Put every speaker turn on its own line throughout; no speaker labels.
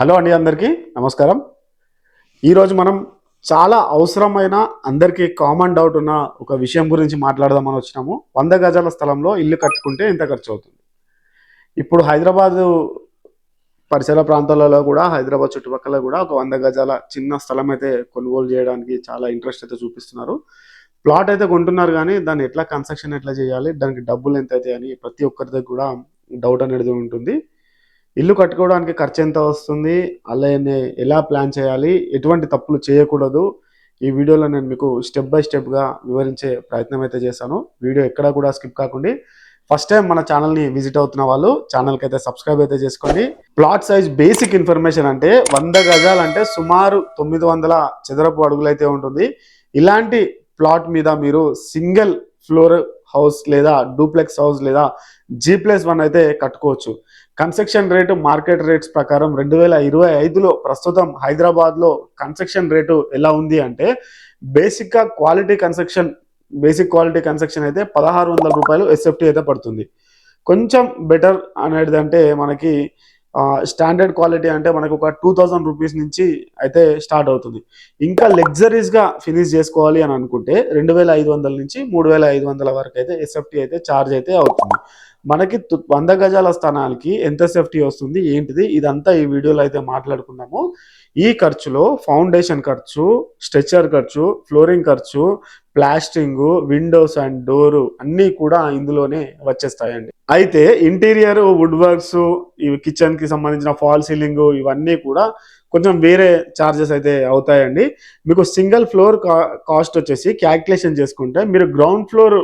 Hello అండి అందరికీ నమస్కారం. ఈరోజు మనం చాలా అవసరమైన అందరికీ కామన్ డౌట్ ఉన్న ఒక విషయం గురించి మాట్లాడదామని వచ్చినాము. వంద గజాల స్థలంలో ఇల్లు కట్టుకుంటే ఎంత ఖర్చు అవుతుంది ఇప్పుడు హైదరాబాదు పరిసర ప్రాంతాలలో కూడా హైదరాబాద్ చుట్టుపక్కల కూడా ఒక వంద గజాల చిన్న స్థలం అయితే కొనుగోలు చేయడానికి చాలా ఇంట్రెస్ట్ అయితే చూపిస్తున్నారు. ప్లాట్ అయితే కొంటున్నారు కానీ దాన్ని ఎట్లా కన్స్ట్రక్షన్ ఎట్లా చేయాలి దానికి డబ్బులు ఎంత అవుతాయి అని ప్రతి ఒక్కరి దగ్గర కూడా డౌట్ అనేది ఉంటుంది. ఇల్లు కట్టుకోవడానికి ఖర్చు ఎంత వస్తుంది. అలానే ఎలా ప్లాన్ చేయాలి? ఎటువంటి తప్పులు చేయకూడదు. ఈ వీడియోలో నేను మీకు స్టెప్ బై స్టెప్గా వివరించే ప్రయత్నం అయితే చేశాను. వీడియో ఎక్కడ కూడా స్కిప్ కాకుండా. ఫస్ట్ టైం మన ఛానల్ని విజిట్ అవుతున్న వాళ్ళు ఛానల్కి అయితే సబ్స్క్రైబ్ అయితే చేసుకోండి. ప్లాట్ సైజ్ బేసిక్ ఇన్ఫర్మేషన్ అంటే వంద గజాలు అంటే సుమారు తొమ్మిది వందల చదరపు అడుగులైతే ఉంటుంది. ఇలాంటి ప్లాట్ మీద మీరు సింగిల్ ఫ్లోర్ హౌస్ లేదా డూప్లెక్స్ హౌస్ లేదా జీ ప్లస్ వన్ అయితే కట్టుకోవచ్చు. కన్స్ట్రక్షన్ రేటు మార్కెట్ రేట్స్ ప్రకారం రెండు వేల ఇరవై ఐదులో ప్రస్తుతం హైదరాబాద్లో కన్స్ట్రక్షన్ రేటు ఎలా ఉంది అంటే బేసిక్గా quality construction basic quality construction అయితే పదహారు వందల రూపాయలు ఎస్ఎఫ్టీ అయితే పడుతుంది. కొంచెం బెటర్ అనేది అంటే మనకి స్టాండర్డ్ క్వాలిటీ అంటే మనకు ఒక టూ థౌజండ్ రూపీస్ నుంచి అయితే స్టార్ట్ అవుతుంది. ఇంకా లగ్జరీస్గా ఫినిష్ చేసుకోవాలి అని అనుకుంటే రెండు వేల ఐదు వందల నుంచి మూడు వేల ఐదు వందల వరకు అయితే ఎస్ఎఫ్టీ అయితే ఛార్జ్ అయితే అవుతుంది. మనకి వంద గజాల స్థానానికి ఎంత సేఫ్టీ వస్తుంది ఏంటిది? ఇదంతా ఈ వీడియోలో అయితే మాట్లాడుకున్నాము ఈ ఖర్చులో ఫౌండేషన్ ఖర్చు స్ట్రెచర్ ఖర్చు ఫ్లోరింగ్ ఖర్చు ప్లాస్టింగ్ విండోస్ అండ్ డోరు అన్నీ కూడా ఇందులోనే వచ్చేస్తాయండి. అయితే ఇంటీరియర్ వుడ్ వర్క్స్ ఇవి కిచెన్కి సంబంధించిన ఫాల్ సీలింగ్ ఇవన్నీ కూడా కొంచెం వేరే చార్జెస్ అయితే అవుతాయండి. మీకు సింగిల్ ఫ్లోర్ కాస్ట్ వచ్చేసి క్యాల్కులేషన్ చేసుకుంటే మీరు గ్రౌండ్ ఫ్లోర్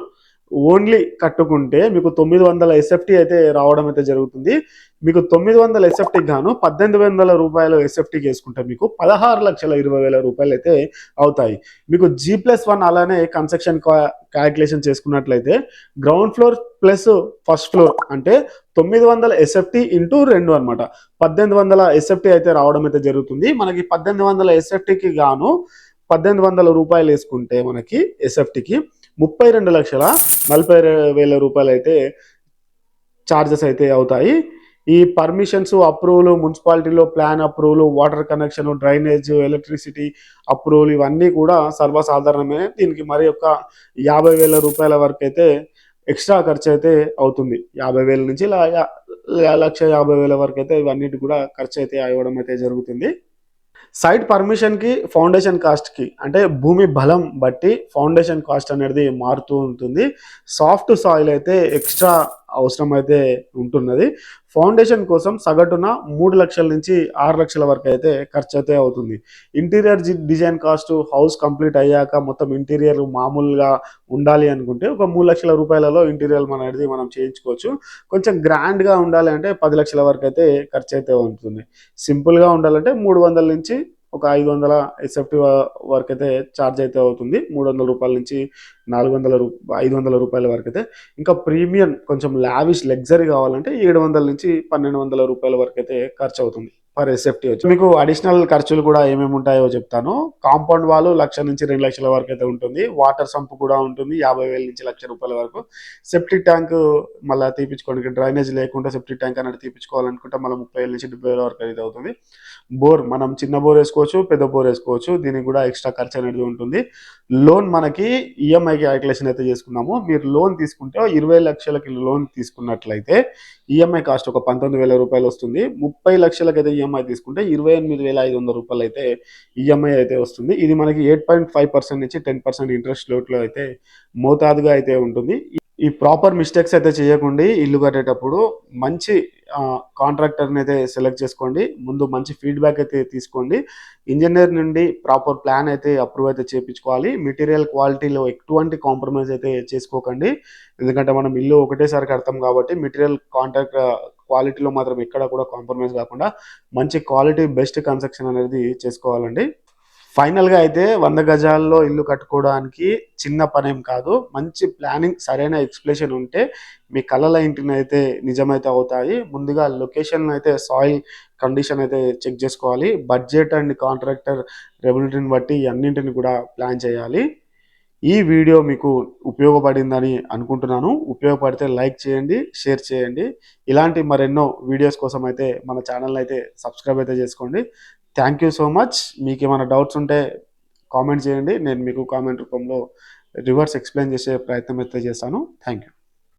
ఓన్లీ కట్టుకుంటే మీకు తొమ్మిది వందల ఎస్ఎఫ్టీ అయితే రావడం అయితే జరుగుతుంది. మీకు తొమ్మిది వందల ఎస్ఎఫ్టీకి గాను పద్దెనిమిది వందల రూపాయలు ఎస్ఎఫ్టీకి వేసుకుంటే మీకు పదహారు లక్షల ఇరవై వేల రూపాయలు అయితే అవుతాయి. మీకు జీ ప్లస్ వన్ అలానే కన్స్ట్రక్షన్ క్యాల్కులేషన్ చేసుకున్నట్లయితే ground floor plus first floor అంటే తొమ్మిది వందల ఎస్ఎఫ్టీ ఇంటూ రెండు అనమాట పద్దెనిమిది వందల ఎస్ఎఫ్టీ అయితే రావడం అయితే జరుగుతుంది. మనకి పద్దెనిమిది వందల ఎస్ఎఫ్టీకి గాను పద్దెనిమిది వందల రూపాయలు వేసుకుంటే మనకి ఎస్ఎఫ్టీకి ముప్పై రెండు లక్షల నలభై వేల రూపాయలు అయితే ఛార్జెస్ అయితే అవుతాయి. ఈ పర్మిషన్స్ అప్రూవల్ మున్సిపాలిటీలో plan approval water connection drainage electricity approval ఇవన్నీ కూడా సర్వసాధారణమే. దీనికి మరి ఒక యాభై వేల రూపాయల వరకు అయితే ఎక్స్ట్రా ఖర్చు అయితే అవుతుంది. యాభై వేల నుంచి లక్ష యాభై వేల వరకు అయితే ఇవన్నిటి కూడా ఖర్చు అయితే అవ్వడం అయితే జరుగుతుంది. సైట్ పర్మిషన్కి ఫౌండేషన్ కాస్ట్కి అంటే భూమి బలం బట్టి ఫౌండేషన్ కాస్ట్ అనేది మారుతూ ఉంటుంది. సాఫ్ట్ సాయిల్ అయితే ఎక్స్ట్రా అవసరం అయితే ఉంటున్నది. ఫౌండేషన్ కోసం సగటున మూడు లక్షల నుంచి ఆరు లక్షల వరకు అయితే ఖర్చు అయితే అవుతుంది. Interior design cost house complete అయ్యాక మొత్తం ఇంటీరియర్ మామూలుగా ఉండాలి అనుకుంటే ఒక మూడు లక్షల రూపాయలలో ఇంటీరియర్ మన అనేది మనం చేయించుకోవచ్చు. కొంచెం గ్రాండ్గా ఉండాలి అంటే పది లక్షల వరకు అయితే ఖర్చు అయితే ఉంటుంది. సింపుల్గా ఉండాలంటే మూడు వందల నుంచి ఒక ఐదు వందల ఎస్ఎఫ్టీ వరకు అయితే ఛార్జ్ అయితే అవుతుంది. మూడు వందల రూపాయల నుంచి నాలుగు వందల రూ ఐదు వందల రూపాయల వరకు అయితే ఇంకా ప్రీమియం కొంచెం లావిష్ లగ్జరీ కావాలంటే ఏడు వందల నుంచి పన్నెండు వందల రూపాయల వరకు అయితే ఖర్చు అవుతుంది ఫర్ సేఫ్టీ వచ్చి. మీకు అడిషనల్ ఖర్చులు కూడా ఏమేమి ఉంటాయో చెప్తాను. కాంపౌండ్ వాళ్ళు లక్ష నుంచి రెండు లక్షల వరకు అయితే ఉంటుంది. వాటర్ సంప్ కూడా ఉంటుంది. యాభై వేల నుంచి లక్ష రూపాయల వరకు. సెప్టిక్ ట్యాంక్ మళ్ళీ తీపించుకోవడానికి డ్రైనేజ్ లేకుండా సెప్టిక్ ట్యాంక్ అనేది తీపించుకోవాలనుకుంటే మళ్ళీ ముప్పై వేల నుంచి డెబ్బై వేల వరకు అయితే అవుతుంది. బోర్ మనం చిన్న బోర్ వేసుకోవచ్చు పెద్ద బోర్ వేసుకోవచ్చు. దీనికి కూడా ఎక్స్ట్రా ఖర్చు అనేది ఉంటుంది. లోన్ మనకి ఈఎంఐ క్యాల్కులేషన్ అయితే చేసుకున్నాము. మీరు లోన్ తీసుకుంటే ఇరవై లక్షలకి లోన్ తీసుకున్నట్లయితే ఈఎంఐ కాస్ట్ ఒక పంతొమ్మిది వేల రూపాయలు వస్తుంది. ముప్పై లక్షలకి అయితే ఈఎంఐ తీసుకుంటే ఇరవై ఎనిమిది వేల ఐదు వందల రూపాయలు అయితే ఈఎంఐ అయితే వస్తుంది. ఇది మనకి ఎయిట్ పాయింట్ ఫైవ్ పర్సెంట్ నుంచి టెన్ పర్సెంట్ ఇంట్రెస్ట్ రేట్లో అయితే మోతాదుగా అయితే ఉంటుంది. ఈ ప్రాపర్ మిస్టేక్స్ అయితే చేయకుండా. ఇల్లు కట్టేటప్పుడు మంచి కాంట్రాక్టర్ని అయితే సెలెక్ట్ చేసుకోండి. ముందు మంచి ఫీడ్బ్యాక్ అయితే తీసుకోండి. ఇంజనీర్ నుండి ప్రాపర్ ప్లాన్ అయితే అప్రూవ్ అయితే చేయించుకోవాలి మెటీరియల్ క్వాలిటీలో ఎటువంటి కాంప్రమైజ్ అయితే చేసుకోకండి. ఎందుకంటే మనం ఇల్లు ఒకటేసారి కడతాం కాబట్టి మెటీరియల్ కాంట్రాక్ట్ క్వాలిటీలో మాత్రం ఎక్కడ కూడా కాంప్రమైజ్ కాకుండా మంచి క్వాలిటీ బెస్ట్ కన్స్ట్రక్షన్ అనేది చేసుకోవాలండి. ఫైనల్గా అయితే వంద గజాల్లో ఇల్లు కట్టుకోవడానికి చిన్న పనేం కాదు. మంచి ప్లానింగ్ సరైన ఎక్స్ప్లెనేషన్ ఉంటే మీ కళల ఇంటిని అయితే నిజమైతే అవుతాయి. ముందుగా లొకేషన్ అయితే సాయిల్ కండిషన్ అయితే చెక్ చేసుకోవాలి. బడ్జెట్ అండ్ కాంట్రాక్టర్ రెబిలిటీని బట్టి అన్నింటిని కూడా ప్లాన్ చేయాలి. ఈ వీడియో మీకు ఉపయోగపడిందని అనుకుంటున్నాను. ఉపయోగపడితే లైక్ చేయండి షేర్ చేయండి. ఇలాంటి మరెన్నో వీడియోస్ కోసం అయితే మన ఛానల్ అయితే సబ్స్క్రైబ్ అయితే చేసుకోండి. థ్యాంక్ యూ సో మచ్ మీకు ఏమైనా డౌట్స్ ఉంటే కామెంట్ చేయండి. నేను మీకు కామెంట్ రూపంలో రివర్స్ ఎక్స్ప్లెయిన్ చేసే ప్రయత్నం అయితే చేస్తాను. Thank you